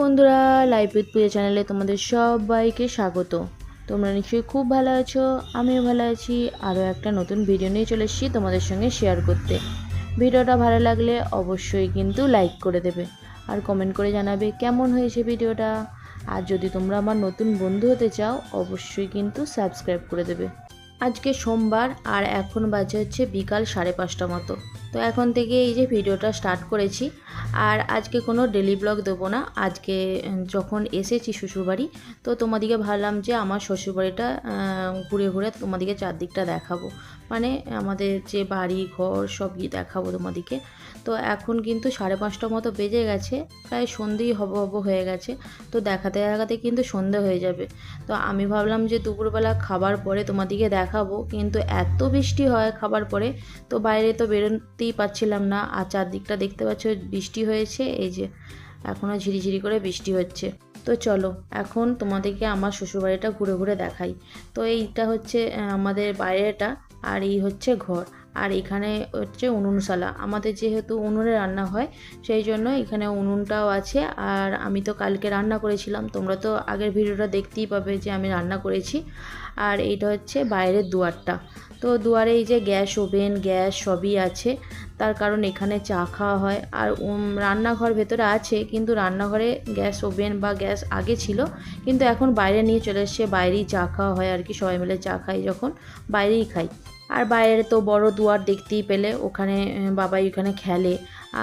বন্ধুরা live with পুজো চ্যানেলে তোমাদের সবাইকে স্বাগত। তোমরা নিশ্চয়ই খুব ভালো আছো, আমিও ভালো আছি। আরও একটা নতুন ভিডিও নিয়ে চলে এসেছি তোমাদের সঙ্গে শেয়ার করতে। ভিডিওটা ভালো লাগলে অবশ্যই কিন্তু লাইক করে দেবে আর কমেন্ট করে জানাবে কেমন হয়েছে ভিডিওটা। আর যদি তোমরা আমার নতুন বন্ধু হতে চাও, অবশ্যই কিন্তু সাবস্ক্রাইব করে দেবে। আজকে সোমবার আর এখন বাজে হচ্ছে বিকাল সাড়ে পাঁচটা মতো। তো এখন থেকে এই যে ভিডিওটা স্টার্ট করেছি, আর আজকে কোনো ডেলি ব্লগ দেবো না। আজকে যখন এসেছি শ্বশুরবাড়ি, তো তোমাদিকে ভাবলাম যে আমার শ্বশুরবাড়িটা ঘুরে ঘুরে তোমাদিকে চারদিকটা দেখাবো। মানে আমাদের যে বাড়ি, ঘর সবই দেখাবো তোমাদিকে তো এখন কিন্তু সাড়ে পাঁচটা মতো বেজে গেছে, প্রায় সন্ধেই হব হব হয়ে গেছে। তো দেখাতে দেখাতে কিন্তু সন্ধে হয়ে যাবে। তো আমি ভাবলাম যে দুপুরবেলা খাবার পরে তোমাদিকে দেখাবো, কিন্তু এত বৃষ্টি হয় খাবার পরে, তো বাইরে তো বেরোতেই পাচ্ছিলাম না। আর চারদিকটা দেখতে পাচ্ছ বৃষ্টি হয়েছে, এই যে এখনও ঝিরিঝিরি করে বৃষ্টি হচ্ছে। তো চলো, এখন তোমাদেরকে আমার শ্বশুরবাড়িটা ঘুরে ঘুরে দেখাই। তো এইটা হচ্ছে আমাদের বাইরেটা। আর এই হচ্ছে ঘর। আর এখানে হচ্ছে উনুনশালা। আমাদের যেহেতু উনুনে রান্না হয়, সেই জন্য এখানে উনুনটাও আছে। আর আমি তো কালকে রান্না করেছিলাম। তোমরা তো আগের ভিডিওটা দেখতেই পাবে যে আমি রান্না করেছি। আর এইটা হচ্ছে বাইরের দুয়ারটা। তো দুয়ারে এই যে গ্যাস ওভেন, গ্যাস সবই আছে। তার কারণ এখানে চা খাওয়া হয়। আর রান্নাঘর ভেতরে আছে, কিন্তু রান্নাঘরে গ্যাস ওভেন বা গ্যাস আগে ছিল, কিন্তু এখন বাইরে নিয়ে চলে এসছে, বাইরেই চা খাওয়া হয় আর কি, সবাই মিলে চা খাই যখন, বাইরেই খাই। আর বাইরে তো বড় দুয়ার দেখতেই পেলে, ওখানে বাবাই ওখানে খেলে।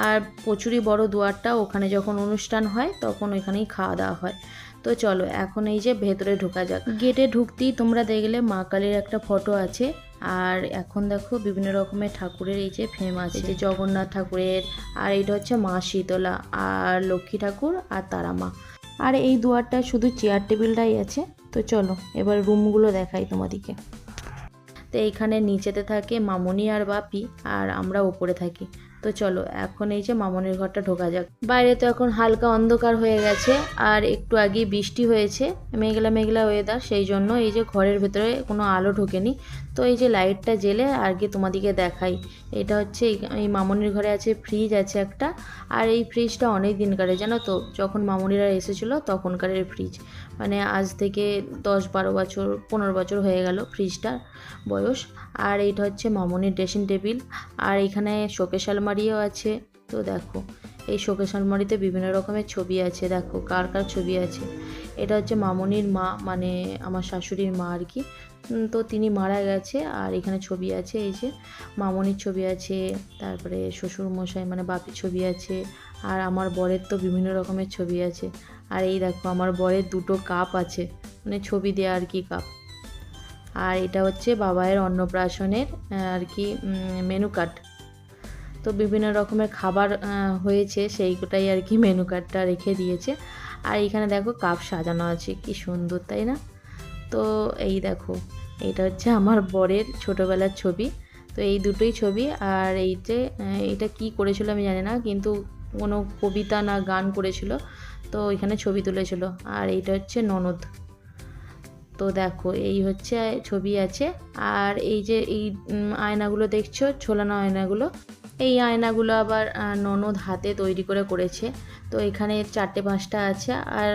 আর প্রচুরই বড় দুয়ারটা ওখানে যখন অনুষ্ঠান হয়, তখন ওইখানেই খাওয়া দাওয়া হয়। তো চলো, এখন এই যে ভেতরে ঢোকা যাক। গেটে ঢুকতেই তোমরা দেখলে মা কালীর একটা ফটো আছে। আর এখন দেখো বিভিন্ন রকমের ঠাকুরের এই যে ফ্রেম আছে। যে জগন্নাথ ঠাকুরের আর এটা হচ্ছে মা শীতলা আর লক্ষ্মী ঠাকুর আর তারা মা। আর এই দুয়ারটা শুধু চেয়ার টেবিলটাই আছে। তো চলো এবার রুমগুলো দেখাই তোমাদেরকে তো এইখানে নিচেতে থাকে মামনি আর বাপি আর আমরা ওপরে থাকি। তো চলো, এখন এই যে মামনির ঘরটা ঢোকা যাক। বাইরে তো এখন হালকা অন্ধকার হয়ে গেছে, আর একটু আগেই বৃষ্টি হয়েছে, মেঘলা মেঘলা ওয়েদার সেই জন্য এই যে ঘরের ভেতরে কোনো আলো ঢোকেনি। তো এই যে লাইটটা জেলে আর কি তোমাদিকে দেখাই। এটা হচ্ছে এই- মামনির ঘরে আছে ফ্রিজ আছে একটা, আর এই ফ্রিজটা অনেক দিনকারের জানো তো? যখন মামনিরা এসেছিল তখনকারের ফ্রিজ মানে আজ থেকে দশ বারো বছর, পনেরো বছর হয়ে গেল ফ্রিজটার বয়স। আর এইটা হচ্ছে মামনির ড্রেসিং টেবিল আর এখানে শোকেশ আলমারিও আছে। তো দেখো, এই শোকেশ আলমারিতে বিভিন্ন রকমের ছবি আছে। দেখো, কার কার ছবি আছে। এটা হচ্ছে মামনির মা মানে আমার শাশুড়ির মা আর কি। তো তিনি মারা গেছে। আর এখানে ছবি আছে, এই যে মামনির ছবি আছে, তারপরে শ্বশুর মশাই মানে বাপির ছবি আছে। আর আমার বরের তো বিভিন্ন রকমের ছবি আছে। আর এই দেখো আমার বরের দুটো কাপ আছে। মানে ছবি দেওয়া আর কি কাপ। আর এটা হচ্ছে বাবায়ের অন্নপ্রাশনের আর কি মেনু কার্ড তো বিভিন্ন রকমের খাবার হয়েছে সেইটাই আর কি মেনু কার্ডটা রেখে দিয়েছে। আর এখানে দেখো কাপ সাজানো আছে। কি সুন্দর তাই না? তো এই দেখো এটা হচ্ছে আমার বরের ছোটোবেলার ছবি। তো এই দুটোই ছবি আর এইতে আহ, এটা কি করেছিল আমি জানি না কিন্তু কোনো কবিতা না গান করেছিল, তো এখানে ছবি তুলেছিল। আর এইটা হচ্ছে ননদ। তো দেখো, এই হচ্ছে ছবি আছে। আর এই যে এই আয়নাগুলো দেখছ, ঝোলানো আয়নাগুলো, এই আয়নাগুলো আবার ননদ হাতে তৈরি করে করেছে। তো এখানে চারটে পাঁচটা আছে। আর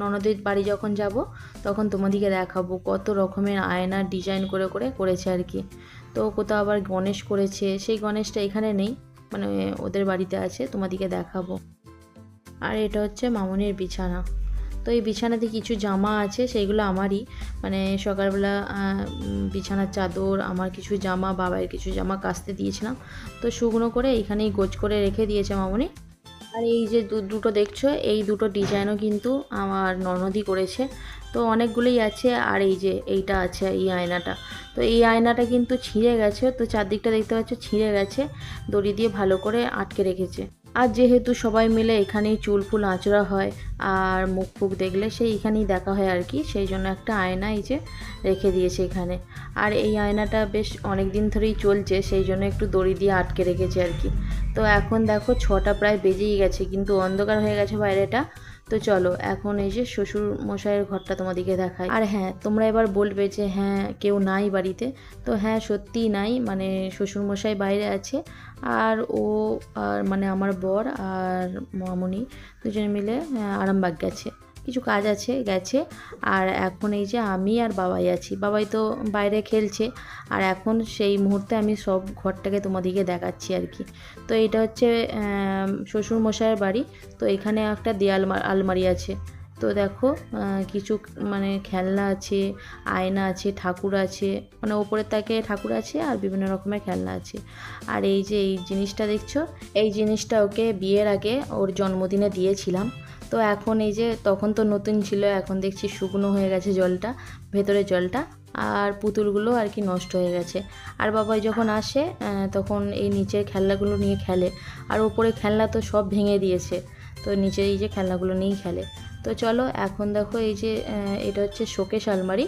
ননদের বাড়ি যখন যাব, তখন তোমাদেরকে দেখাবো কত রকমের আয়না ডিজাইন করে করে করেছে আর কি। তো কোথাও আবার গণেশ করেছে, সেই গণেশটা এখানে নেই। মানে ওদের বাড়িতে আছে তোমাদেরকে দেখাবো। আর এটা হচ্ছে মামনির বিছানা। তো এই বিছানাতে কিছু জামা আছে, সেইগুলো আমারই। মানে সকালবেলা বিছানার চাদর, আমার কিছু জামা, বাবার কিছু জামা কাচতে দিয়েছিলাম। তো শুকনো করে এইখানেই গোছ করে রেখে দিয়েছে মামনি। আর এই যে দুটো দেখছ, এই দুটো ডিজাইনও কিন্তু আমার ননদি করেছে। তো অনেকগুলোই আছে আর এই যে এইটা আছে, এই আয়নাটা। তো এই আয়নাটা কিন্তু ছিঁড়ে গেছে, তো চারদিকটা দেখতে পাচ্ছ ছিঁড়ে গেছে, দড়ি দিয়ে ভালো করে আটকে রেখেছে। আর যেহেতু সবাই মিলে এখানেই চুল ফুল আঁচড়া হয় আর মুখ ফুক দেখলে সেই এখানেই দেখা হয় আর কি, সেই জন্য একটা আয়না এই যে রেখে দিয়েছে এখানে। আর এই আয়নাটা বেশ অনেক দিন ধরেই চলছে, সেই জন্য একটু দড়ি দিয়ে আটকে রেখেছে আর কি। তো এখন দেখো ছটা প্রায় বেজেই গেছে, কিন্তু অন্ধকার হয়ে গেছে বাইরেটা। তো চলো, এখন এসে শ্বশুর মশাইয়ের ঘরটা তোমাদেরকে দেখায় আর হ্যাঁ তোমরা এবার বলবে যে হ্যাঁ কেউ নাই বাড়িতে। তো হ্যাঁ সত্যিই নাই মানে শ্বশুর মশাই বাইরে আছে। আর ও, আর মানে আমার বর আর মামুনি দুজনে মিলে আরামবাগ গেছে। কিছু কাজ আছে, গেছে। আর এখন এই যে আমি আর বাবাই আছি। বাবাই তো বাইরে খেলছে। আর এখন সেই মুহূর্তে আমি সব ঘরটাকে তোমাদেরকে দেখাচ্ছি আর কি। তো এটা হচ্ছে শ্বশুরমশাইয়ের শ্বশুর মশাইয়ের বাড়ি। তো এখানে একটা দেয়াল আলমারি আছে। তো দেখো কিছু মানে খেলনা আছে, আয়না আছে, ঠাকুর আছে মানে ওপরের তাকে ঠাকুর আছে আর বিভিন্ন রকমের খেলনা আছে। আর এই যে এই জিনিসটা দেখছ, এই জিনিসটা ওকে বিয়ের আগে ওর জন্মদিনে দিয়েছিলাম। তো এখন এই যে তখন তো নতুন ছিল, এখন দেখছি শুকনো হয়ে গেছে জলটা ভেতরে জলটা, আর পুতুলগুলো আর কি নষ্ট হয়ে গেছে। আর বাবাই যখন আসে তখন এই নিচের খেলনাগুলো নিয়ে খেলে। আর ওপরে খেলনা তো সব ভেঙে দিয়েছে, তো নিচে এই যে খেলনাগুলো নিয়েই খেলে। তো চলো, এখন দেখো এই যে এটা হচ্ছে শোকেশ আলমারি।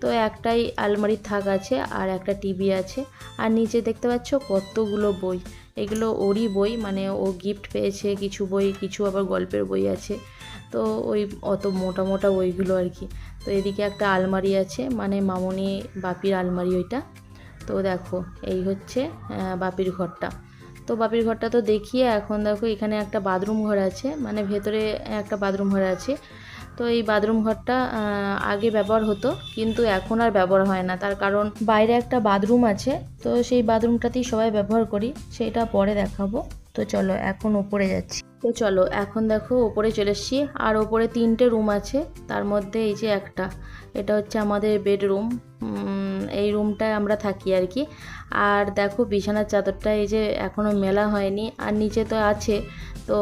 তো একটাই আলমারির থাক আছে আর একটা টিভি আছে। আর নিচে দেখতে পাচ্ছ কতগুলো বই। এগুলো ওরই বই মানে ও গিফট পেয়েছে, কিছু বই, কিছু আবার গল্পের বই আছে। তো ওই অত মোটা মোটা বইগুলো আর কি। তো এদিকে একটা আলমারি আছে মানে মামনি বাপির আলমারি ওইটা। তো দেখো, এই হচ্ছে বাপির ঘরটা। তো বাপির ঘরটা তো দেখিয়ে এখন দেখো এখানে একটা বাথরুম ঘর আছে মানে ভেতরে একটা বাথরুম ঘর আছে। তো এই বাথরুম ঘরটা আগে ব্যবহার হতো, কিন্তু এখন আর ব্যবহার হয় না। তার কারণ বাইরে একটা বাথরুম আছে, তো সেই বাথরুমটাতেই সবাই ব্যবহার করি, সেটা পরে দেখাবো। তো চলো, এখন ওপরে যাচ্ছি। তো চলো, এখন দেখো ওপরে চলে এসেছি, আর ওপরে তিনটে রুম আছে, তার মধ্যে এই যে একটা, এটা হচ্ছে আমাদের বেডরুম। এই রুমটায় আমরা থাকি আর কি। আর দেখো বিছানার চাদরটা এই যে এখনও মেলা হয়নি, আর নিচে তো আছে। তো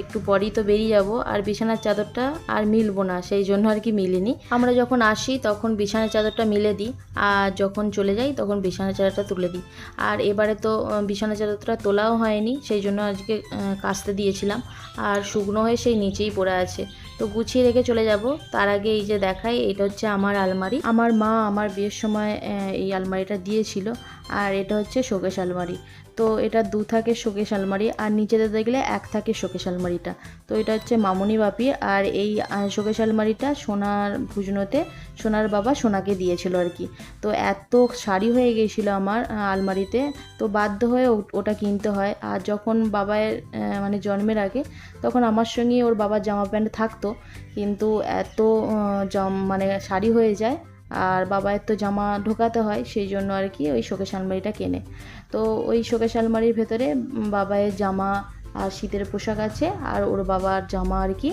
একটু পরেই তো বেরিয়ে যাব। আর বিছানার চাদরটা আর মিলবো না, সেই জন্য আর কি মিলিনি। আমরা যখন আসি তখন বিছানার চাদরটা মিলে দিই, আর যখন চলে যাই তখন বিছানার চাদরটা তুলে দিই। আর এবারে তো বিছানার চাদরটা তোলাও হয়নি, সেই জন্য আজকে কাচতে দিয়েছিলাম। আর শুকনো হয়ে সেই নিচেই পড়ে আছে। তো গুছিয়ে রেখে চলে যাব। তার আগে এই যে দেখাই, এটা হচ্ছে আমার আলমারি। আমার মা আমার বিয়ের সময় এই আলমারিটা দিয়েছিল। আর এটা হচ্ছে শোকেশ আলমারি। তো এটা দু থাকে শোকেশ আলমারি আর নিচেতে দেখলে এক থাকে শোকেশ আলমারিটা। তো এটা হচ্ছে মামনি বাপি আর এই শোকেশ আলমারিটা সোনার ভুজনোতে সোনার বাবা সোনাকে দিয়েছিল আর কি। তো এত শাড়ি হয়ে গিয়েছিল আমার আলমারিতে, তো বাধ্য হয়ে ওটা কিনতে হয়। আর যখন বাবায়ের মানে জন্মের আগে, তখন আমার সঙ্গে ওর বাবার জামা প্যান্ট থাকতো। কিন্তু এত জাম মানে শাড়ি হয়ে যায় আর বাবায়ের তো জামা ঢোকাতে হয়, সেই জন্য আর কি ওই শোকেশ আলমারিটা কেনে। তো ওই শোকেশ আলমারির ভেতরে বাবায়ের জামা আর শীতের পোশাক আছে, আর ওর বাবার জামা আর কি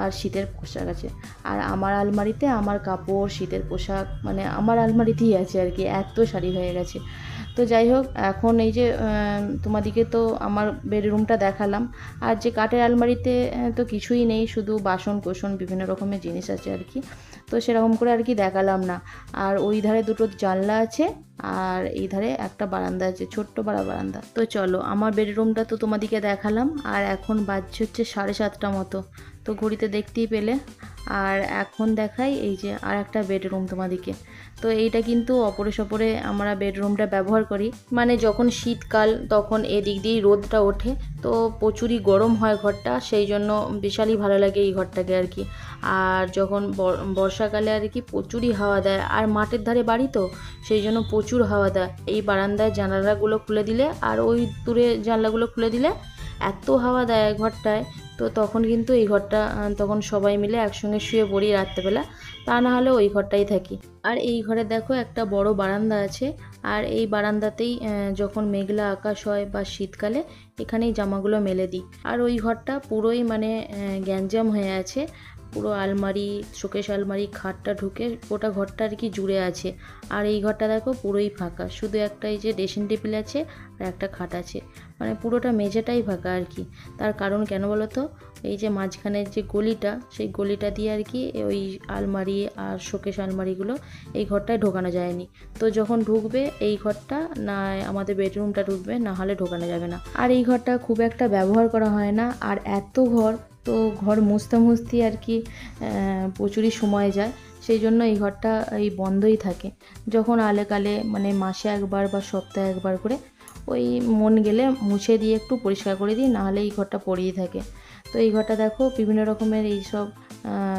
আর শীতের পোশাক আছে। আর আমার আলমারিতে আমার কাপড়, শীতের পোশাক মানে আমার আলমারিতেই আছে আর কি, এত শাড়ি হয়ে গেছে। তো যাই হোক, এখন এই যে তোমাদিকে তো আমার বেডরুমটা দেখালাম। আর যে কাঠের আলমারিতে তো কিছুই নেই, শুধু বাসন কোসন, বিভিন্ন রকমের জিনিস আছে আর কি। তো সেরকম করে আর কি দেখালাম না। আর ওই ধারে দুটো জানলা আছে, আর এই ধারে একটা বারান্দা আছে, ছোট্ট বাড়া বারান্দা। তো চলো, আমার বেডরুমটা তো তোমাদিকে দেখালাম। আর এখন বাজছে হচ্ছে সাড়ে সাতটা মতো। তো ঘড়িতে দেখতেই পেলে। আর এখন দেখাই এই যে আর একটা বেডরুম তোমাদিকে তো এইটা কিন্তু অপরে সপরে আমরা বেডরুমটা ব্যবহার করি। মানে যখন শীতকাল, তখন এদিক দিয়েই রোদটা ওঠে। তো প্রচুরই গরম হয় ঘরটা, সেই জন্য বিশালই ভালো লাগে এই ঘরটাকে আর কি। আর যখন বর্ষাকালে আর কি প্রচুরই হাওয়া দেয়। আর মাঠের ধারে বাড়ি তো, সেই জন্য প্রচুর হাওয়া দেয়। এই বারান্দায় জানালাগুলো খুলে দিলে, আর ওই দূরে জানলাগুলো খুলে দিলে এত হাওয়া দেয় ঘরটায়। তো তখন কিন্তু এই ঘরটা তখন সবাই মিলে একসঙ্গে শুয়ে পড়ি রাত্রেবেলা। তা না হলে ওই ঘরটাই থাকি। আর এই ঘরে দেখো একটা বড় বারান্দা আছে। আর এই বারান্দাতেই যখন মেঘলা আকাশ হয় বা শীতকালে, এখানেই জামাগুলো মেলে দিই। আর ওই ঘরটা পুরোই মানে গ্যাঞ্জাম হয়ে আছে। পুরো আলমারি শোকেশ আলমারি, খাটটা ঢুকে গোটা ঘরটা আর কি জুড়ে আছে। আর এই ঘরটা দেখো পুরোই ফাঁকা। শুধু একটা এই যে ড্রেসিং টেবিল আছে আর একটা খাট আছে। মানে পুরোটা মেঝেটাই ফাঁকা আর কি। তার কারণ কেন বলো তো এই যে মাঝখানের যে গলিটা, সেই গলিটা দিয়ে আর কি ওই আলমারি আর শোকেশ আলমারিগুলো এই ঘরটায় ঢোকানো যায়নি। তো যখন ঢুকবে এই ঘরটা, না আমাদের বেডরুমটা ঢুকবে, না হলে ঢোকানো যাবে না। আর এই ঘরটা খুব একটা ব্যবহার করা হয় না। আর এত ঘর তো ঘর মুছতে মুছতে আর কি প্রচুরই সময় যায়। সেই জন্য এই ঘরটা এই বন্ধই থাকে। যখন আলেকালে মানে মাসে একবার বা সপ্তাহে একবার করে ওই মন গেলে মুছে দিয়ে একটু পরিষ্কার করে দিই, নাহলে এই ঘরটা পড়েই থাকে। তো এই ঘরটা দেখো বিভিন্ন রকমের এই সব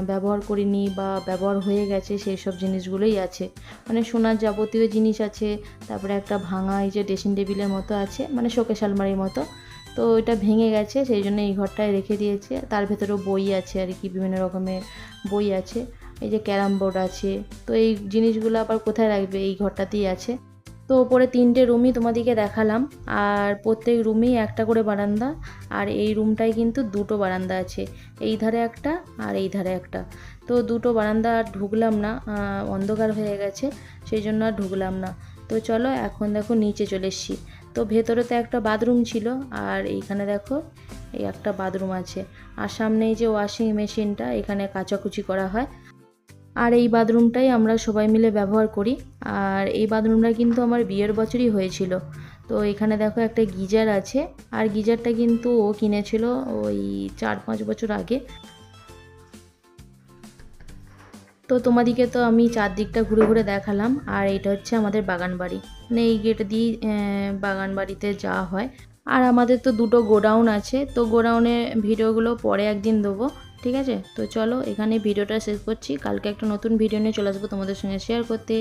ব্যবহার করিনি বা ব্যবহার হয়ে গেছে সেই সব জিনিসগুলোই আছে। মানে সোনার যাবতীয় জিনিস আছে, তারপরে একটা ভাঙা এই যে ড্রেসিং টেবিলের মতো আছে মানে শোকেশ আলমারির মতো। তো এটা ভেঙে গেছে, সেই জন্য এই ঘরটায় রেখে দিয়েছে। তার ভেতরেও বই আছে আর কি, বিভিন্ন রকমের বই আছে। এই যে ক্যারাম বোর্ড আছে, তো এই জিনিসগুলো আবার কোথায় রাখবে? এই ঘরটাতেই আছে। তো ওপরে তিনটে রুমই তোমাদেরকে দেখালাম, আর প্রত্যেক রুমেই একটা করে বারান্দা, আর এই রুমটায় কিন্তু দুটো বারান্দা আছে। এই ধারে একটা আর এই ধারে একটা। তো দুটো বারান্দা আর ঢুকলাম না অন্ধকার হয়ে গেছে, সেই জন্য আর ঢুকলাম না। তো চলো এখন দেখো নিচে চলে এসছি। তো ভেতরে তো একটা বাথরুম ছিল, আর এইখানে দেখো এই একটা বাথরুম আছে। আর সামনে এই যে ওয়াশিং মেশিনটা এখানে কাচাকুচি করা হয়। আর এই বাথরুমটাই আমরা সবাই মিলে ব্যবহার করি। আর এই বাথরুমটা কিন্তু আমার বিয়ের বছরই হয়েছিল। তো এখানে দেখো একটা গিজার আছে, আর গিজারটা কিন্তু ও কিনেছিল ওই চার পাঁচ বছর আগে। তো তোমাদিকে তো আমি চারদিকটা ঘুরে ঘুরে দেখালাম, আর এটা হচ্ছে আমাদের বাগান বাড়ি মানে এই গেট দিয়ে বাগান বাড়িতে যাওয়া হয়। আর আমাদের তো দুটো গোডাউন আছে, তো গোডাউনে ভিডিওগুলো পরে একদিন দেবো, ঠিক আছে? তো চলো এখানে ভিডিওটা শেষ করছি। কালকে একটা নতুন ভিডিও নিয়ে চলে আসব তোমাদের সঙ্গে শেয়ার করতে।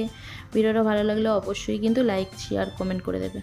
ভিডিওটা ভালো লাগলে অবশ্যই কিন্তু লাইক শেয়ার কমেন্ট করে দেবে।